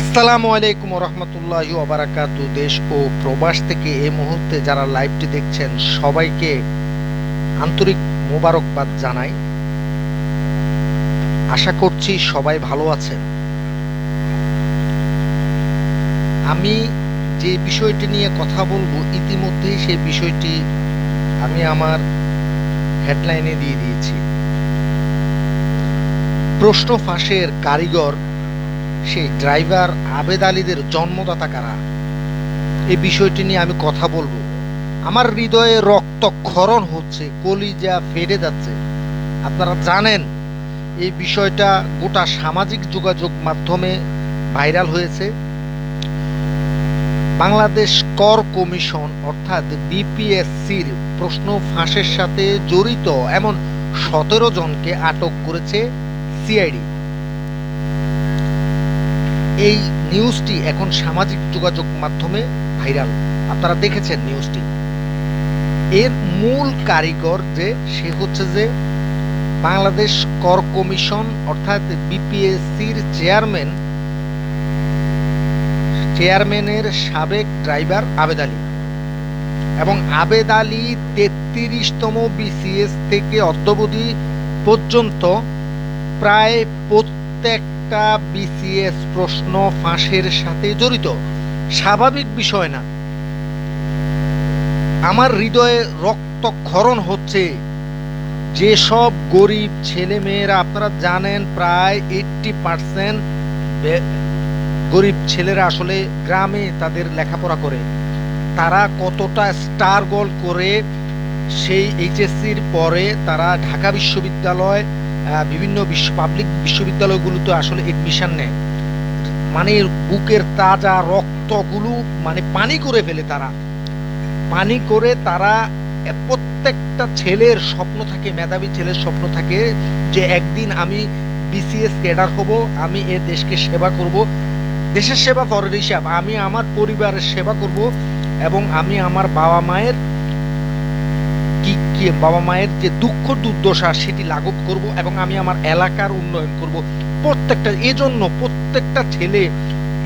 আসসালামু আলাইকুম রহমতুল্লাহ ওবারাকাতু। দেশ ও প্রবাস থেকে এই মুহূর্তে যারা লাইভটি দেখছেন, সবাইকে আন্তরিক মোবারকবাদ জানাই। আশা করছি সবাই ভালো আছেন। আমি যে বিষয়টি নিয়ে কথা বলব ইতিমধ্যেই সেই বিষয়টি আমি আমার হেডলাইনে দিয়ে দিয়েছি। প্রশ্ন ফাঁসের কারিগর সেই ড্রাইভার আবেদ আলীদের জন্মদাতা কারা? এই বিষয়টি নিয়ে আমি কথা বলব। আমার হৃদয়ে রক্তক্ষরণ হচ্ছে, কলিজা ফেটে যাচ্ছে। আপনারা জানেন, এই বিষয়টা গোটা সামাজিক যোগাযোগ মাধ্যমে ভাইরাল হয়েছে। বাংলাদেশ কর কমিশন, অর্থাৎ বিপিএসসির প্রশ্ন ফাঁসের সাথে জড়িত এমন সতেরো জনকে আটক করেছে সিআইডি। এই নিউজটি এখন সামাজিক যোগাযোগ মাধ্যমে ভাইরাল। আপনারা দেখেছেন নিউজটি। এর মূল কারিগর যে, সে হচ্ছে যে বাংলাদেশ কর কমিশন, অর্থাৎ বিপিএসসির চেয়ারম্যান, চেয়ারম্যানের সাবেক ড্রাইভার আবেদ আলী। এবং আবেদ আলী তেত্রিশতম বিসিএস থেকে অদ্যবধি পর্যন্ত প্রায় প্রত্যেকটা বিসিএস প্রশ্ন ফাঁসের সাথে জড়িত। স্বাভাবিক বিষয় না। আমার হৃদয়ে রক্তক্ষরণ হচ্ছে। যেসব গরিব ছেলে মেয়েরা আপনারা জানেন প্রায় এইটটি পার্সেন্ট গরিব ছেলেরা আসলে গ্রামে তাদের লেখাপড়া করে। তারা কতটা স্টার গোল করে সেই এইচএসসির পরে তারা ঢাকা বিশ্ববিদ্যালয় বিভিন্ন বিশ্ব পাবলিক বিশ্ববিদ্যালয়গুলোতে আসলে এডমিশন নেয়। মানে বুকের তাজা রক্তগুলো মানে পানি করে ফেলে তারা। পানি করে তারা প্রত্যেকটা ছেলের স্বপ্ন থাকে, মেধাবী ছেলের স্বপ্ন থাকে যে একদিন আমি বিসিএস ক্যাডার হব, আমি এ দেশকে সেবা করব। দেশের সেবা করার হিসাব আমি আমার পরিবারের সেবা করব এবং আমি আমার বাবা মায়ের কি বাবা মায়ের যে দুঃখ দুর্দশা সেটি লাঘব করব এবং আমি আমার এলাকার উন্নয়ন করব। প্রত্যেকটা, এজন্য প্রত্যেকটা ছেলে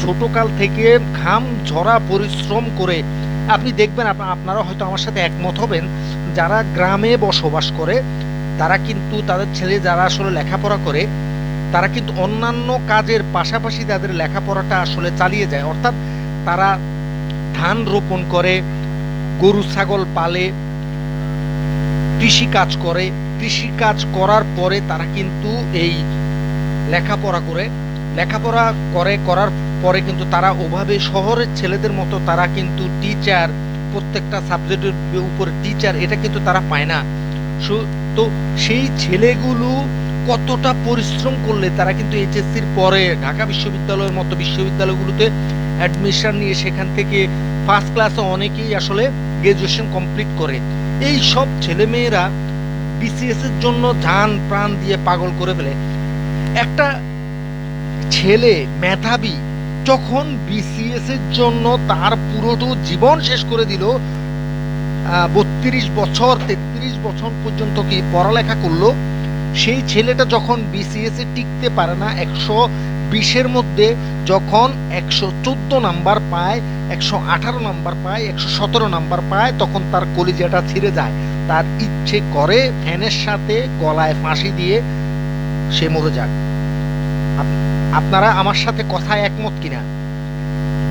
ছোটকাল থেকে ঘাম ঝরা পরিশ্রম করে, আপনি দেখবেন আপনারা হয়তো আমার সাথে একমত হবেন, যারা গ্রামে বসবাস করে, তারা কিন্তু তাদের ছেলে যারা আসলে লেখাপড়া করে, তারা কিন্তু অন্যান্য কাজের পাশাপাশি তাদের লেখাপড়াটা আসলে চালিয়ে যায়। অর্থাৎ তারা ধান রোপণ করে, গরু, ছাগল পালে কৃষি কাজ করে কৃষি কাজ করার পরে তারা কিন্তু এই লেখাপড়া করে। লেখাপড়া করে, করার পরে কিন্তু তারা ওভাবে শহরের ছেলেদের মতো তারা কিন্তু টিচার প্রত্যেকটা সাবজেক্টের উপরে টিচার এটা কিন্তু তারা পায় না। তো সেই ছেলেগুলো কতটা পরিশ্রম করলে তারা কিন্তু এইচএসসির পরে ঢাকা বিশ্ববিদ্যালয়ের মতো বিশ্ববিদ্যালয়গুলোতে অ্যাডমিশন নিয়ে সেখান থেকে ফার্স্ট ক্লাসে অনেকেই আসলে গ্রাজুয়েশন কমপ্লিট করে। এই সব ছেলে মেয়েরা বিসিএস এর জন্য যান প্রাণ দিয়ে পাগল করে ফেলে। একটা ছেলে, মেধাবী, যখন বিসিএস এর জন্য তার পুরোটো জীবন শেষ করে দিল বত্রিশ বছর, তেত্রিশ বছর পর্যন্ত কি পড়ালেখা করল, সেই ছেলেটা যখন বিসিএস এ টিকতে পারে না, একশো বিশের মধ্যে যখন একশো চোদ্দ নাম্বার পায়, একশো আঠারো নাম্বার পায়, একশো সতেরো নাম্বার পায়, তখন তার কলিজাটা ছিঁড়ে যায়। তার ইচ্ছে করে ফ্যানের সাথে গলায় ফাঁসি দিয়ে সে মরে যাক। আপনারা আমার সাথে কথায় একমত কিনা?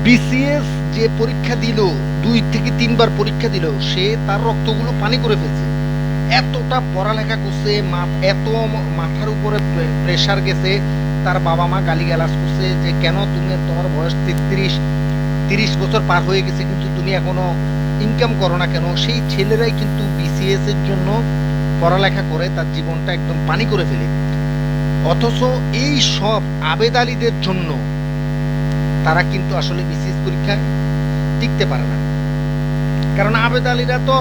বিসিএস যে পরীক্ষা দিল, দুই থেকে তিনবার পরীক্ষা দিল, সে তার রক্তগুলো পানি করে ফেলছে। এতটা পড়ালেখা করছে এত মাথার উপরে প্রেশার গেছে তার বাবা মা গালি গালাজ করছে যে, কেন তুমি তোমার বয়স তেত্রিশ, তিরিশ বছর পার হয়ে গেছে, কিন্তু তুমি এখনও ইনকাম করো না কেন? সেই ছেলেরাই কিন্তু বিসিএস এর জন্য পড়ালেখা করে, তার জীবনটা একদম পানি করে ফেলে। অথচ এই সব আবেদ আলীদের জন্য তারা কিন্তু আসলে বিসিএস পরীক্ষায় টিকতে পারে না। কারণ আবেদ আলীরা তো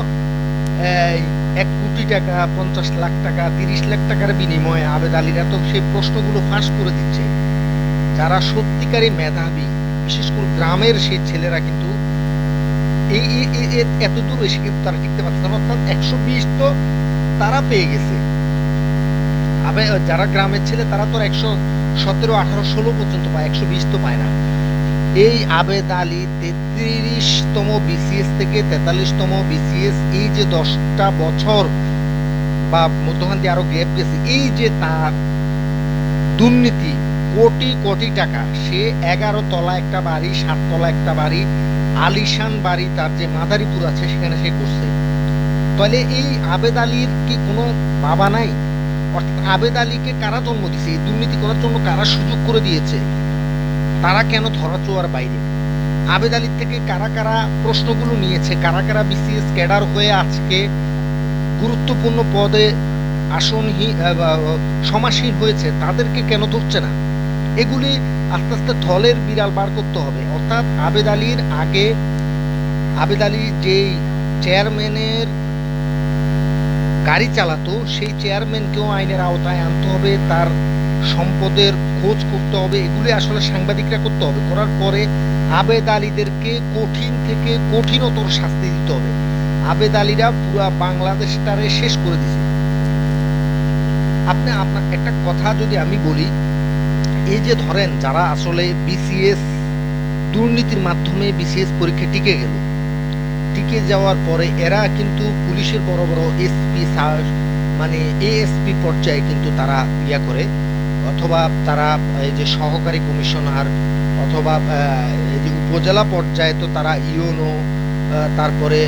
এক কোটি টাকা, পঞ্চাশ লাখ টাকা, তিরিশ লাখ টাকার বিনিময়ে আবেদ আলীরা তো সেই প্রশ্নগুলো ফাঁস করে দিচ্ছে। যারা সত্যিকারী মেধাবী, বিশেষ করে গ্রামের সেই ছেলেরা কিন্তু এই এত দূর এসে কিন্তু তারা টিকতে পারছে না। অর্থাৎ একশো বিশ তো তারা পেয়ে গেছে। যারা গ্রামের ছেলে, তারা তো একশো সতেরো, আঠারো, ষোলো পর্যন্ত পায় একশো বিশ তো পায় না। এই আবেদ আলী তেত্রিশতম বিসিএস থেকে তেতাল্লিশতম বিসিএস এই যে দশটা বছর বা মধ্যখান দিয়ে আরও গ্যাপ গেছে, এই যে তার দুর্নীতি, কোটি কোটি টাকা, সে এগারো তলা একটা বাড়ি, সাত তলা একটা বাড়ি, আলিশান বাড়ি তার যে মাদারীপুর আছে সেখানে সে করছে। তাহলে এই আবেদ আলীর কি কোনো বাবা নাই? অর্থাৎ আবেদ আলীকে কারা জন্ম দিছে? এই দুর্নীতি করার জন্য কারা সুযোগ করে দিয়েছে? তারা কেন ধরা চোয়ার বাইরে? আবেদ আলীর থেকে কারা কারা প্রশ্নগুলো নিয়েছে? কারা কারা বিসিএস ক্যাডার হয়ে আজকে গুরুত্বপূর্ণ পদে আসনহীন সমাসীন হয়েছে, তাদেরকে কেন ধরছে না? এগুলি আস্তে আস্তে থলের বিড়াল বার করতে হবে। অর্থাৎ আবেদ আলীর আগে, আবেদ আলী যেই চেয়ারম্যানের গাড়ি চালাতো, সেই চেয়ারম্যানকেও আইনের আওতায় আনতে হবে। তার সম্পদের খোঁজ করতে হবে এগুলি আসলে সাংবাদিকরা করতে হবে। করার পরে আবেদ আলীদেরকে কঠিন থেকে কঠিনতর শাস্তি দিতে হবে। আবেদ আলীরা পুরা বাংলাদেশটারে শেষ করে দিছে। আপনি আপনার একটা কথা যদি আমি বলি, এই যে ধরেন যারা আসলে বিসিএস দুর্নীতির মাধ্যমে বিসিএস পরীক্ষা টিকে গেল, টিকে যাওয়ার পরে এরা কিন্তু পুলিশের বড় বড় এসপি মানে এএসপি পর্যায়ে কিন্তু তারা ইয়া করে। অথবা তারা এই যে সহকারী কমিশনার অথবা এই যে উপজেলা পর্যায়ে তো তারা ইউনো তারপরে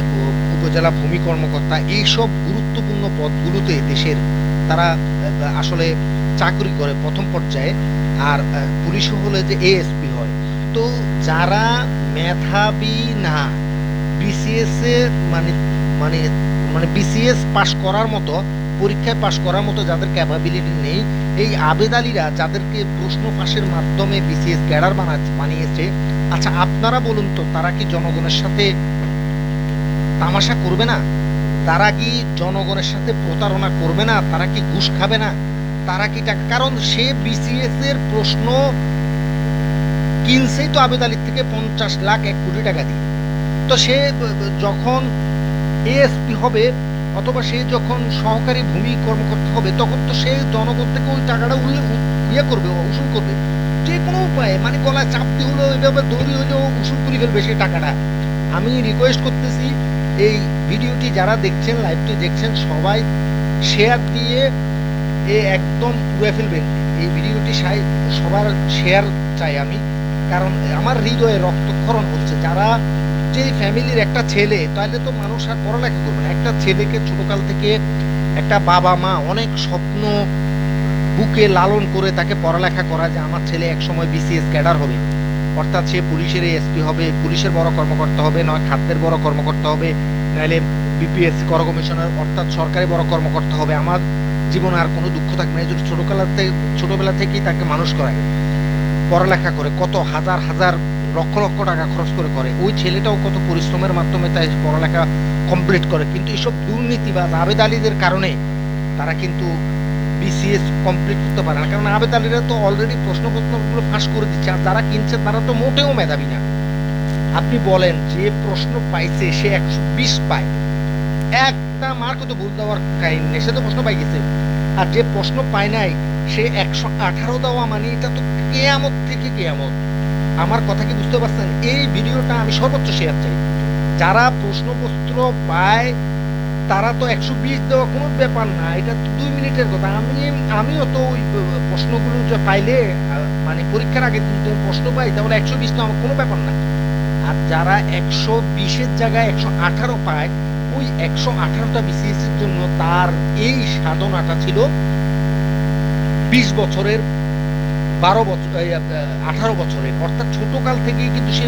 উপজেলা ভূমি কর্মকর্তা, এইসব গুরুত্বপূর্ণ পদগুলোতে দেশের তারা আসলে চাকরি করে প্রথম পর্যায়ে। আর পুলিশ হলে যে এএসপি হয়। তো যারা মেধাবী না, বিসিএস এ মানে মানে মানে বিসিএস পাশ করার মতো পরীক্ষায় পাশ করার মতো যাদের ক্যাপাবিলিটি নেই, এই আবেদ আলীরা যাদেরকে প্রশ্ন ফাঁসের মাধ্যমে বিসিএস ক্যাডার বানা, বানিয়েছে আচ্ছা আপনারা বলুন তো, তারা কি জনগণের সাথে তামাশা করবে না? তারা কি জনগণের সাথে প্রতারণা করবে না? তারা কি ঘুষ খাবে না? তারা কি টাকা কারণ সে বিসিএস এর প্রশ্ন কিনছেই তো আবেদ আলীর থেকে পঞ্চাশ লাখ এক কোটি টাকা দিয়ে। তো সে যখন এএসপি হবে অথবা সে যখন সহকারী ভূমি কর্মকর্তা হবে, তখন তো সে জনগণ থেকে ওই টাকাটা উল্লে- ইয়ে করবে উসুল করবে। যে কোনো উপায়ে মানে গলায় চাপ দিয়ে হলেও এভাবে দৌড়ি হলেও উসুল করে ফেলবে সেই টাকাটা। আমি রিকোয়েস্ট করতেছি, এই ভিডিওটি যারা দেখছেন লাইভটি দেখছেন, সবাই শেয়ার দিয়ে এ একদম উড়ে ফেলবেন। এই ভিডিওটি সবার শেয়ার চাই আমি। কারণ আমার হৃদয়ে রক্তক্ষরণ হচ্ছে। যারা যে ফ্যামিলির একটা ছেলে, তাহলে তো মানুষ আর পড়ালেখা করবে একটা ছেলেকে ছোটকাল থেকে একটা বাবা মা অনেক স্বপ্ন বুকে লালন করে তাকে পড়ালেখা করা যে, আমার ছেলে এক সময় বিসিএস ক্যাডার হবে। অর্থাৎ সে পুলিশের এসপি হবে, পুলিশের বড় কর্মকর্তা হবে নয় খাদ্যের বড় কর্মকর্তা হবে, নাহলে বিপিএস কর কমিশনার, অর্থাৎ সরকারি বড় কর্মকর্তা হবে। আমার জীবনে আর কোনো দুঃখ থাকবে না। এই জন্য ছোটবেলা থেকে, ছোটবেলা থেকেই তাকে মানুষ করায়। পড়ালেখা করে, কত হাজার হাজার লক্ষ লক্ষ টাকা খরচ করে করে। ওই ছেলেটাও কত পরিশ্রমের মাধ্যমে তাই পড়ালেখা কমপ্লিট করে। কিন্তু এসব দুর্নীতিবাজ আবেদ আলীদের কারণে তারা কিন্তু বিসিএস কমপ্লিট করতে পারে না। কারণ আবেদ আলীরা তো অলরেডি প্রশ্নপত্রগুলো ফাঁস করে দিচ্ছে আর যারা কিনছে তারা তো মোটেও মেধাবী না। আপনি বলেন, যে প্রশ্ন পাইছে সে একশো বিশ পায়। একটা মার্ক তো ভুল দেওয়ার কাহিনী নেই, সে তো প্রশ্ন পাই গেছে। আর যে প্রশ্ন পায় নাই, সে একশো আঠারো দেওয়া মানে এটা তো কেয়ামত থেকে কেয়ামত। আমার কথা কি বুঝতে পারছেন, এই ভিডিওটা আমি সর্বোচ্চ শেয়ার চাই। যারা প্রশ্নপত্র পায়, তারা তো একশো বিশ দেওয়া কোনো ব্যাপার না, এটা তো দুই মিনিটের কথা। আমি, আমিও তো ওই প্রশ্নগুলো পাইলে মানে পরীক্ষার আগে যদি প্রশ্ন পাই, তাহলে একশো বিশ তো আমার কোনো ব্যাপার না। আর যারা একশো বিশের জায়গায় একশো আঠারো পায়, ওই একশো আঠারোটা বিসিএস এর জন্য তার এই সাধনাটা ছিল বিশ বছরের বারো বছর আঠারো বছরের অর্থাৎ ছোটকাল থেকেই কিন্তু সে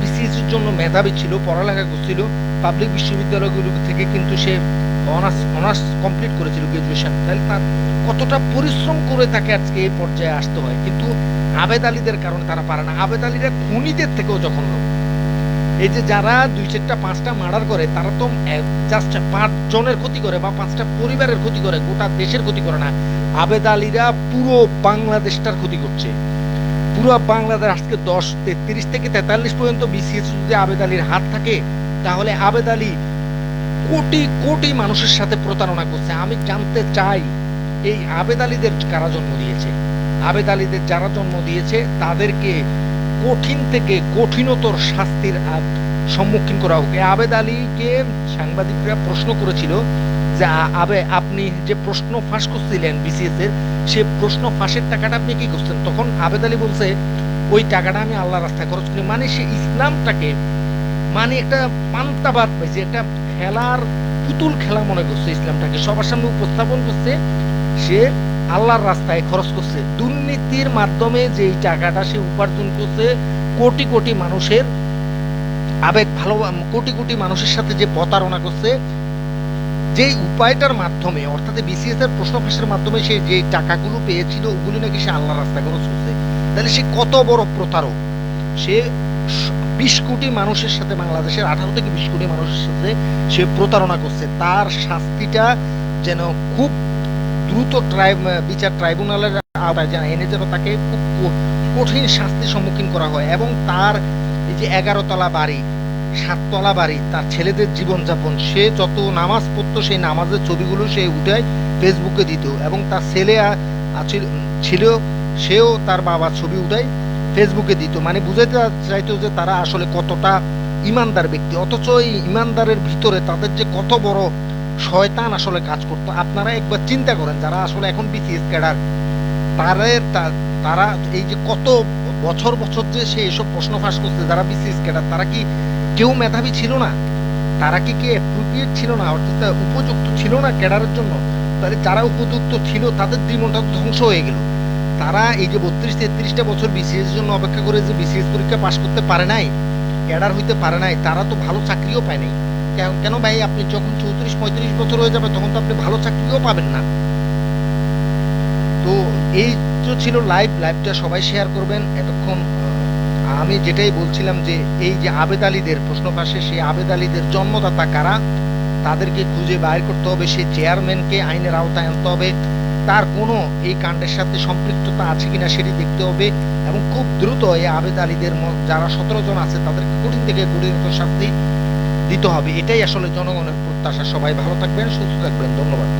বিসিএস এর জন্য মেধাবী ছিল, পড়ালেখা করছিল। পাবলিক বিশ্ববিদ্যালয়গুলো থেকে কিন্তু সে অনার্স অনার্স কমপ্লিট করেছিল গ্রাজুয়েশন তাহলে তার কতটা পরিশ্রম করে তাকে আজকে এই পর্যায়ে আসতে হয়? কিন্তু আবেদ আলীদের কারণে তারা পারে না। আবেদ আলীরা খুনিদের থেকেও যখন এই যে যারা দুই চারটা, পাঁচটা মার্ডার করে, তারা তো জাস্ট পাঁচ জনের ক্ষতি করে বা পাঁচটা পরিবারের ক্ষতি করে, গোটা দেশের ক্ষতি করে না। আবেদ আলীরা পুরো বাংলাদেশটার ক্ষতি করছে। পুরো বাংলাদেশ আজকে দশ, তেত্রিশ থেকে তেতাল্লিশ পর্যন্ত বিসিএস যদি আবেদ আলীর হাত থাকে, তাহলে আবেদ আলী কোটি কোটি মানুষের সাথে প্রতারণা করছে। আমি জানতে চাই, এই আবেদ আলীদের কারা জন্ম দিয়েছে? আবেদ আলীদের যারা জন্ম দিয়েছে, তাদেরকে কঠিন থেকে কঠিনতর শাস্তির সম্মুখীন করা হোক। আবেদ আলীকে সাংবাদিকরা প্রশ্ন করেছিল যে আবে, আপনি যে প্রশ্ন ফাঁস করছিলেন বিসিএস এর সে প্রশ্ন ফাঁসের টাকাটা আপনি কি করছেন? তখন আবেদ আলী বলছে, ওই টাকাটা আমি আল্লাহ রাস্তায় খরচ করি। মানে সে ইসলামটাকে মানে একটা পান্তাবাদ পাইছে, একটা খেলার পুতুল খেলা মনে করছে ইসলামটাকে। সবার সামনে উপস্থাপন করছে, সে আল্লাহর রাস্তায় খরচ করছে। দুর্নীতির মাধ্যমে যে টাকাটা সে উপার্জন করছে, কোটি কোটি মানুষের আবেগ ভালো, কোটি কোটি মানুষের সাথে যে প্রতারণা করছে যে উপায়টার মাধ্যমে, অর্থাৎ বিসিএস এর প্রশ্ন ফাঁসের মাধ্যমে সে যে টাকাগুলো পেয়েছিল, ওগুলো নাকি সে আল্লাহ রাস্তায় খরচ করছে। তাহলে সে কত বড় প্রতারক? সে বিশ কোটি মানুষের সাথে, বাংলাদেশের আঠারো থেকে বিশ কোটি মানুষের সাথে সে প্রতারণা করছে। তার শাস্তিটা যেন খুব দ্রুত বিচার ট্রাইব্যুনালের আওতায় এনে যেন তাকে খুব কঠিন শাস্তির সম্মুখীন করা হয় এবং তার এই যে এগারো তলা বাড়ি, সাততলা বাড়ি, তার ছেলেদের জীবনযাপন, সে যত নামাজ পড়তো, সেই নামাজের ছবিগুলো সে উঠায় ফেসবুকে দিত এবং তার ছেলে ছিল সেও তার বাবার ছবি উঠায় ফেসবুকে দিত। মানে বুঝাইতে চাইতো যে তারা আসলে কতটা ইমানদার ব্যক্তি। অথচ এই ইমানদারের ভিতরে তাদের যে কত বড় শয়তান আসলে কাজ করতো। আপনারা একবার চিন্তা করেন, যারা আসলে এখন বিসিএস ক্যাডার তাদের তারা এই যে কত বছর বছর যে সে এসব প্রশ্ন ফাঁস করছে, যারা বিসিএস ক্যাডার, তারা কি কেউ মেধাবী ছিল না? তারা কি কে অ্যাপ্রোপ্রিয়েট ছিল না? অর্থাৎ উপযুক্ত ছিল না ক্যাডারের জন্য? তাহলে যারা উপযুক্ত ছিল, তাদের জীবনটা ধ্বংস হয়ে গেল। তারা এই যে বত্রিশ, তেত্রিশটা বছর বিসিএস জন্য অপেক্ষা করে যে বিসিএস পরীক্ষা পাশ করতে পারে নাই, ক্যাডার হইতে পারে নাই, তারা তো ভালো চাকরিও পায় নাই। কেন- ভাই আপনি যখন চৌত্রিশ, পঁয়ত্রিশ বছর হয়ে যাবে, তখন তো আপনি ভালো চাকরিও পাবেন না। তো এই তো ছিল লাইভ লাইভটা সবাই শেয়ার করবেন। এতক্ষণ আমি যেটাই বলছিলাম যে এই যে আবেদ আলীদের প্রশ্ন পাশে সেই আবেদ আলীদের জন্মদাতা কারা? তাদেরকে খুঁজে বাইর করতে হবে সেই চেয়ারম্যানকে আইনের আওতায় আনতে হবে। তার কোনো এই কাণ্ডের সাথে সম্পৃক্ততা আছে কিনা সেটি দেখতে হবে। এবং খুব দ্রুত এই আবেদ আলীদের যারা সতেরো জন আছে, তাদেরকে কঠিন থেকে কঠিনতর শাস্তি দিতে হবে। এটাই আসলে জনগণের প্রত্যাশা। সবাই ভালো থাকবেন সুস্থ থাকবেন। ধন্যবাদ।